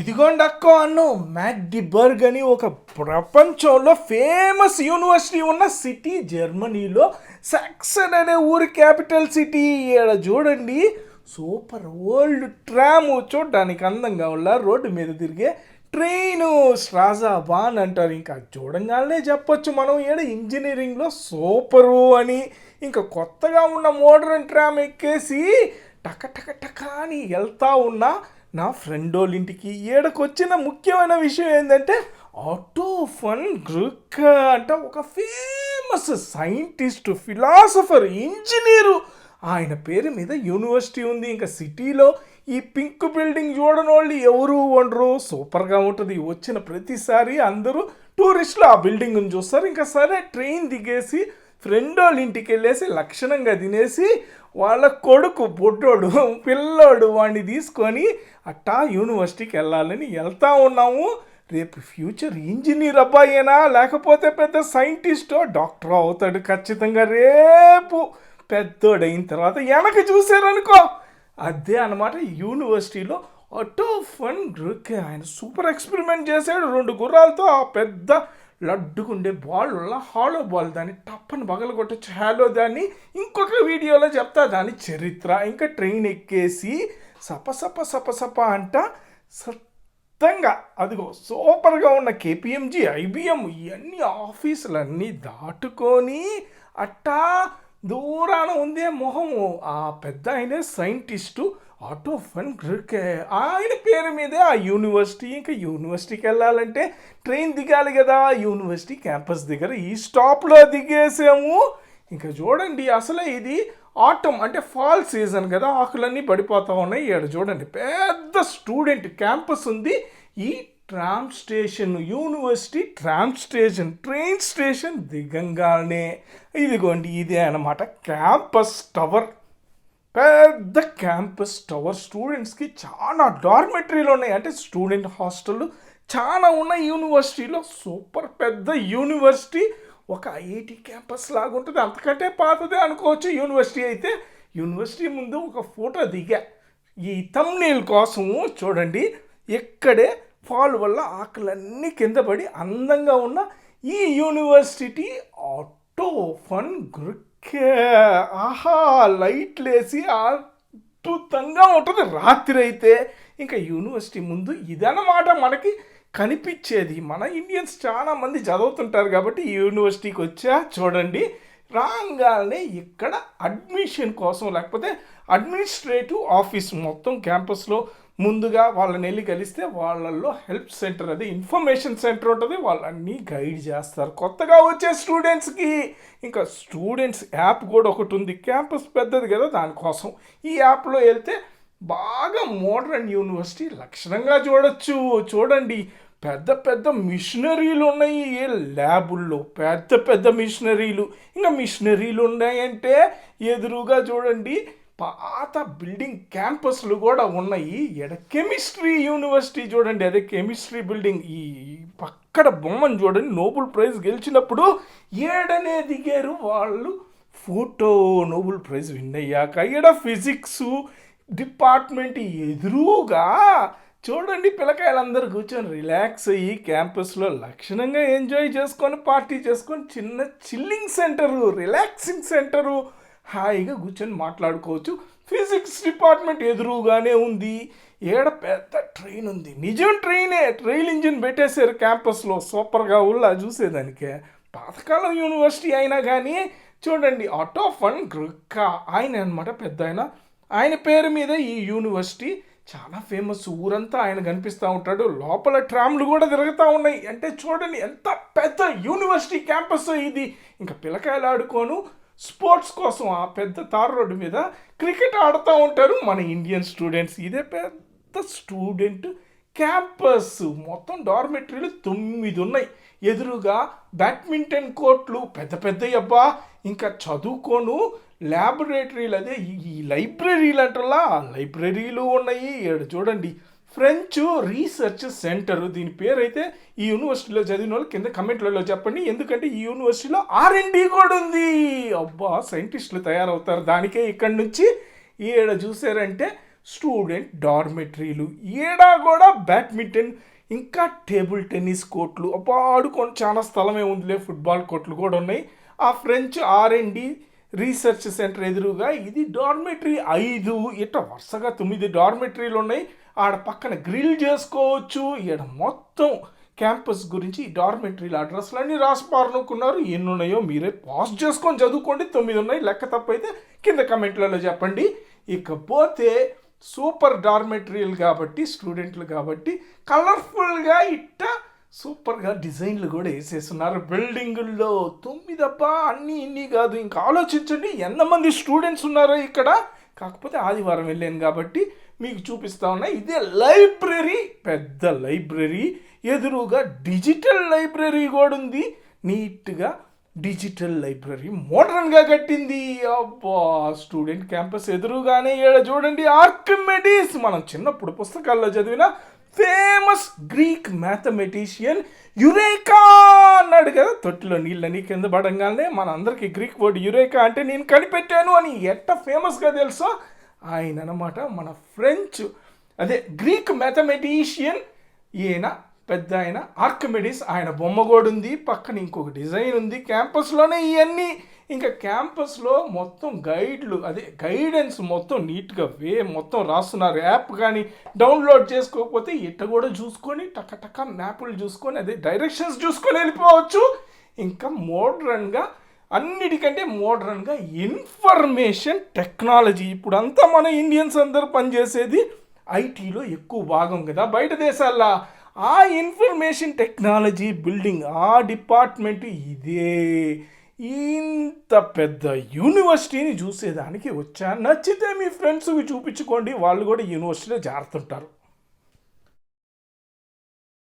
ఇదిగోండక్కో అన్ను మ్యాక్డిబర్గ్ అని ఒక ప్రపంచంలో ఫేమస్ యూనివర్సిటీ ఉన్న సిటీ జర్మనీలో సాక్సన్ అనే ఊరి క్యాపిటల్ సిటీ. ఈడ చూడండి సూపర్ ఓల్డ్ ట్రామ్. చూడడానికి అందంగా ఉన్న రోడ్డు మీద తిరిగే ట్రైను. స్ట్రాజా బాన్ అంటారు. ఇంకా చూడంగానే చెప్పొచ్చు మనం ఈడ ఇంజనీరింగ్లో సూపరు అని. ఇంకా కొత్తగా ఉన్న మోడర్న్ ట్రామ్ ఎక్కేసి టక టక టక అని వెళ్తా ఉన్నా నా ఫ్రెండ్ వాళ్ళ ఇంటికి ఈడకొచ్చిన ముఖ్యమైన విషయం ఏంటంటే ఆటో ఫన్ గ్రుక్ అంట ఒక ఫేమస్ సైంటిస్ట్ ఫిలాసఫర్ ఇంజనీరు. ఆయన పేరు మీద యూనివర్సిటీ ఉంది. ఇంకా సిటీలో ఈ పింక్ బిల్డింగ్ చూడని వాళ్ళు ఎవరు ఉండరు. సూపర్గా ఉంటుంది. వచ్చిన ప్రతిసారి అందరూ టూరిస్టులు ఆ బిల్డింగ్ని చూస్తారు. ఇంకా సరే ట్రైన్ దిగేసి ఫ్రెండ్ వాళ్ళ ఇంటికి వెళ్ళేసి లక్షణంగా తినేసి వాళ్ళ కొడుకు బొడ్డోడు పిల్లోడు వాడిని తీసుకొని అట్టా యూనివర్సిటీకి వెళ్ళాలని వెళ్తా ఉన్నాము. రేపు ఫ్యూచర్ ఇంజనీర్ అబ్బాయేనా? లేకపోతే పెద్ద సైంటిస్టో? డాక్టర్ అవుతాడు ఖచ్చితంగా రేపు. పెద్దోడైన తర్వాత వెనక చూసారనుకో అదే అనమాట యూనివర్సిటీలో ఆటో ఫన్ గ్రూక్ ఆయన సూపర్ ఎక్స్పెరిమెంట్ చేశాడు రెండు గుర్రాలతో. ఆ పెద్ద లడ్డుకుండే బాల్ వల్ల హాలో బాల్ దాన్ని టప్పని బగలు కొట్టచ్చు హాలో దాన్ని ఇంకొక వీడియోలో చెప్తా. దాని చరిత్ర. ఇంకా ట్రైన్ ఎక్కేసి సప సప సప సప అంట సత్తంగా. అదిగో సూపర్గా ఉన్న కేపిఎంజీ ఐబిఎం ఇవన్నీ ఆఫీసులన్నీ దాటుకొని అట్టా దూరాన ఉందే మొహము. ఆ పెద్ద ఆయనే సైంటిస్టు ఆటో ఫన్ గ్రికే ఆయన పేరు మీదే ఆ యూనివర్సిటీ. ఇంకా యూనివర్సిటీకి వెళ్ళాలంటే ట్రైన్ దిగాలి కదా. యూనివర్సిటీ క్యాంపస్ దగ్గర ఈ స్టాప్లో దిగేసాము. ఇంకా చూడండి అసలే ఇది ఆటమ్ అంటే ఫాల్ సీజన్ కదా. ఆకులన్నీ పడిపోతూ ఉన్నాయి ఇక్కడ చూడండి. పెద్ద స్టూడెంట్ క్యాంపస్ ఉంది. ఈ tram station university tram station train station దిగంగానే. ఇదిగోండి ఇదే అన్నమాట క్యాంపస్ టవర్. పెద్ద క్యాంపస్ టవర్ స్టూడెంట్స్కి చాలా డార్మెటరీలు ఉన్నాయి. అంటే స్టూడెంట్ హాస్టల్ చాలా ఉన్నాయి. యూనివర్సిటీలో సూపర్ పెద్ద యూనివర్సిటీ. ఒక ఐఐటి క్యాంపస్ లాగా ఉంటుంది. అంతకంటే పాతదే అనుకోవచ్చు. యూనివర్సిటీ అయితే యూనివర్సిటీ ముందు ఒక ఫోటో దిగా. ఈ తమ్నీల్ కోసము చూడండి. ఇక్కడే ఫాల్ వల్ల ఆకులన్నీ కింద పడి అందంగా ఉన్న ఈ యూనివర్సిటీ ఆటో ఫన్ గ్రుకే ఆహా లైట్లు వేసి అద్భుతంగా ఉంటుంది. రాత్రి అయితే ఇంకా యూనివర్సిటీ ముందు ఇదన్నమాట మనకి కనిపించేది. మన ఇండియన్స్ చాలా మంది చదువుతుంటారు కాబట్టి యూనివర్సిటీకి వచ్చా చూడండి. రాగానే ఇక్కడ అడ్మిషన్ కోసం లేకపోతే అడ్మినిస్ట్రేటివ్ ఆఫీస్ మొత్తం క్యాంపస్లో ముందుగా వాళ్ళని వెళ్ళి కలిస్తే వాళ్ళల్లో హెల్ప్ సెంటర్ అది ఇన్ఫర్మేషన్ సెంటర్ ఉంటుంది. వాళ్ళన్నీ గైడ్ చేస్తారు. కొత్తగా వచ్చే స్టూడెంట్స్కి ఇంకా స్టూడెంట్స్ యాప్ కూడా ఒకటి ఉంది. క్యాంపస్ పెద్దది కదా దానికోసం. ఈ యాప్లో వెళ్తే బాగా మోడర్న్ యూనివర్సిటీ లక్షణంగా చూడొచ్చు. చూడండి పెద్ద పెద్ద మిషనరీలు ఉన్నాయి. ఏ ల్యాబుల్లో పెద్ద పెద్ద మిషనరీలు ఇంకా మిషనరీలు ఉన్నాయంటే ఎదురుగా చూడండి పాత బిల్డింగ్ క్యాంపస్లు కూడా ఉన్నాయి. ఎడ కెమిస్ట్రీ యూనివర్సిటీ చూడండి అదే కెమిస్ట్రీ బిల్డింగ్. ఈ పక్కడ బొమ్మను చూడండి నోబెల్ ప్రైజ్ గెలిచినప్పుడు ఏడనే దిగారు వాళ్ళు. ఫోటో నోబెల్ ప్రైజ్ విన్ అయ్యాక ఈడ ఫిజిక్స్ డిపార్ట్మెంట్ ఎదురుగా చూడండి పిల్లకాయలందరూ కూర్చొని రిలాక్స్ అయ్యి క్యాంపస్లో లక్షణంగా ఎంజాయ్ చేసుకొని పార్టీ చేసుకొని చిన్న చిల్లింగ్ సెంటరు రిలాక్సింగ్ సెంటరు హాయిగా కూర్చొని మాట్లాడుకోవచ్చు. ఫిజిక్స్ డిపార్ట్మెంట్ ఎదురుగానే ఉంది. ఏడ పెద్ద ట్రైన్ ఉంది. నిజం ట్రైనే ట్రైన్ ఇంజిన్ పెట్టేశారు క్యాంపస్లో. సూపర్గా ఉల్లా చూసేదానికే. పాతకాలం యూనివర్సిటీ అయినా కానీ చూడండి ఆటో ఫన్ గ్రుక్క. ఆయన అనమాట పెద్ద ఆయన. ఆయన పేరు మీద ఈ యూనివర్సిటీ. చాలా ఫేమస్ ఊరంతా ఆయన కనిపిస్తూ ఉంటాడు. లోపల ట్రామ్లు కూడా తిరుగుతూ ఉన్నాయి. అంటే చూడండి ఎంత పెద్ద యూనివర్సిటీ క్యాంపస్ ఇది. ఇంకా పిల్లకాయలు ఆడుకోను. స్పోర్ట్స్ కోసం ఆ పెద్ద తార్ రోడ్డు మీద క్రికెట్ ఆడుతూ ఉంటారు మన ఇండియన్ స్టూడెంట్స్. ఇదే పెద్ద స్టూడెంట్ క్యాంపస్. మొత్తం డార్మెటరీలు తొమ్మిది ఉన్నాయి. ఎదురుగా బ్యాడ్మింటన్ కోర్ట్లు పెద్ద పెద్ద అబ్బా. ఇంకా చదువుకోను. ల్యాబొరేటరీలు అదే. ఈ లైబ్రరీలు అంటలా లైబ్రరీలు ఉన్నాయి. ఇక్కడ చూడండి. French research centre. దీని పేరు అయితే ఈ యూనివర్సిటీలో చదివిన వాళ్ళు కింద కమెంట్లలో చెప్పండి. ఎందుకంటే ఈ యూనివర్సిటీలో ఆర్ఎండి కూడా ఉంది. అబ్బా సైంటిస్టులు తయారవుతారు. దానికే ఇక్కడి నుంచి ఈడ చూసారంటే స్టూడెంట్ డార్మెటరీలు. ఈడ కూడా బ్యాడ్మింటన్ ఇంకా టేబుల్ టెన్నిస్ కోర్ట్లు. అబ్బా ఆడుకొని చాలా స్థలమే ఉందిలే. ఫుట్బాల్ కోర్ట్లు కూడా ఉన్నాయి. ఆ ఫ్రెంచ్ ఆర్ఎండి రీసెర్చ్ సెంటర్ ఎదురుగా ఇది డార్మెటరీ ఐదు ఇట్లా వరుసగా తొమ్మిది డార్మెటరీలు ఉన్నాయి. ఆడ పక్కన గ్రిల్ చేసుకోవచ్చు. ఈడ మొత్తం క్యాంపస్ గురించి ఈ అడ్రస్లు అన్నీ రాసి పారనుకున్నారు ఎన్ని ఉన్నాయో మీరే పాస్ చేసుకొని చదువుకోండి. తొమ్మిది ఉన్నాయి లెక్క తప్పైతే కింద కమెంట్లలో చెప్పండి. ఇకపోతే సూపర్ డార్మెటరీలు కాబట్టి స్టూడెంట్లు కాబట్టి కలర్ఫుల్గా ఇట్ట సూపర్గా డిజైన్లు కూడా వేసేస్తున్నారు. బిల్డింగుల్లో తొమ్మిదప్ప అన్నీ ఇన్ని కాదు. ఇంకా ఆలోచించండి. ఎంతమంది స్టూడెంట్స్ ఉన్నారో ఇక్కడ? కాకపోతే ఆదివారం వెళ్ళాను కాబట్టి మీకు చూపిస్తా ఉన్నా ఇదే లైబ్రరీ పెద్ద లైబ్రరీ ఎదురుగా డిజిటల్ లైబ్రరీ కూడా ఉంది. నీట్గా డిజిటల్ లైబ్రరీ మోడర్న్గా కట్టింది. అబ్బా స్టూడెంట్ క్యాంపస్ ఎదురుగానే ఇలా చూడండి ఆర్కిమెడీస్. మనం చిన్నప్పుడు పుస్తకాల్లో చదివిన ఫేమస్ గ్రీక్ మ్యాథమెటీషియన్ యురేకా అన్నాడు కదా. తొట్టిలో నీళ్ళని కింద పడంగానే మన అందరికీ గ్రీక్ వర్డ్ యురేకా అంటే నేను కనిపెట్టాను అని ఎట్ట ఫేమస్గా తెలుసో ఆయన అనమాట మన ఫ్రెంచ్ అదే గ్రీక్ మ్యాథమెటీషియన్ ఈయన పెద్ద ఆయన ఆర్కిమెడిస్ ఆయన బొమ్మ కూడా ఉంది పక్కన ఇంకొక డిజైన్ ఉంది. క్యాంపస్లోనే ఇవన్నీ ఇంకా క్యాంపస్లో మొత్తం గైడ్లు అదే గైడెన్స్ మొత్తం నీట్గా వే మొత్తం రాస్తున్నారు. యాప్ కానీ డౌన్లోడ్ చేసుకోకపోతే ఇట్ట కూడా చూసుకొని టక టక మ్యాప్లు చూసుకొని అదే డైరెక్షన్స్ చూసుకొని వెళ్ళిపోవచ్చు. ఇంకా మోడ్రన్గా అన్నిటికంటే మోడ్రన్గా ఇన్ఫర్మేషన్ టెక్నాలజీ. ఇప్పుడు అంతా మన ఇండియన్స్ అందరూ పనిచేసేది ఐటీలో ఎక్కువ భాగం కదా బయట దేశాల్లో. ఆ ఇన్ఫర్మేషన్ టెక్నాలజీ బిల్డింగ్ ఆ డిపార్ట్మెంట్ ఇదే. ఇంత పెద్ద యూనివర్సిటీని చూసేదానికి వచ్చా నచ్చితే మీ ఫ్రెండ్స్కి చూపించుకోండి. వాళ్ళు కూడా యూనివర్సిటీలో జారుతుంటారు.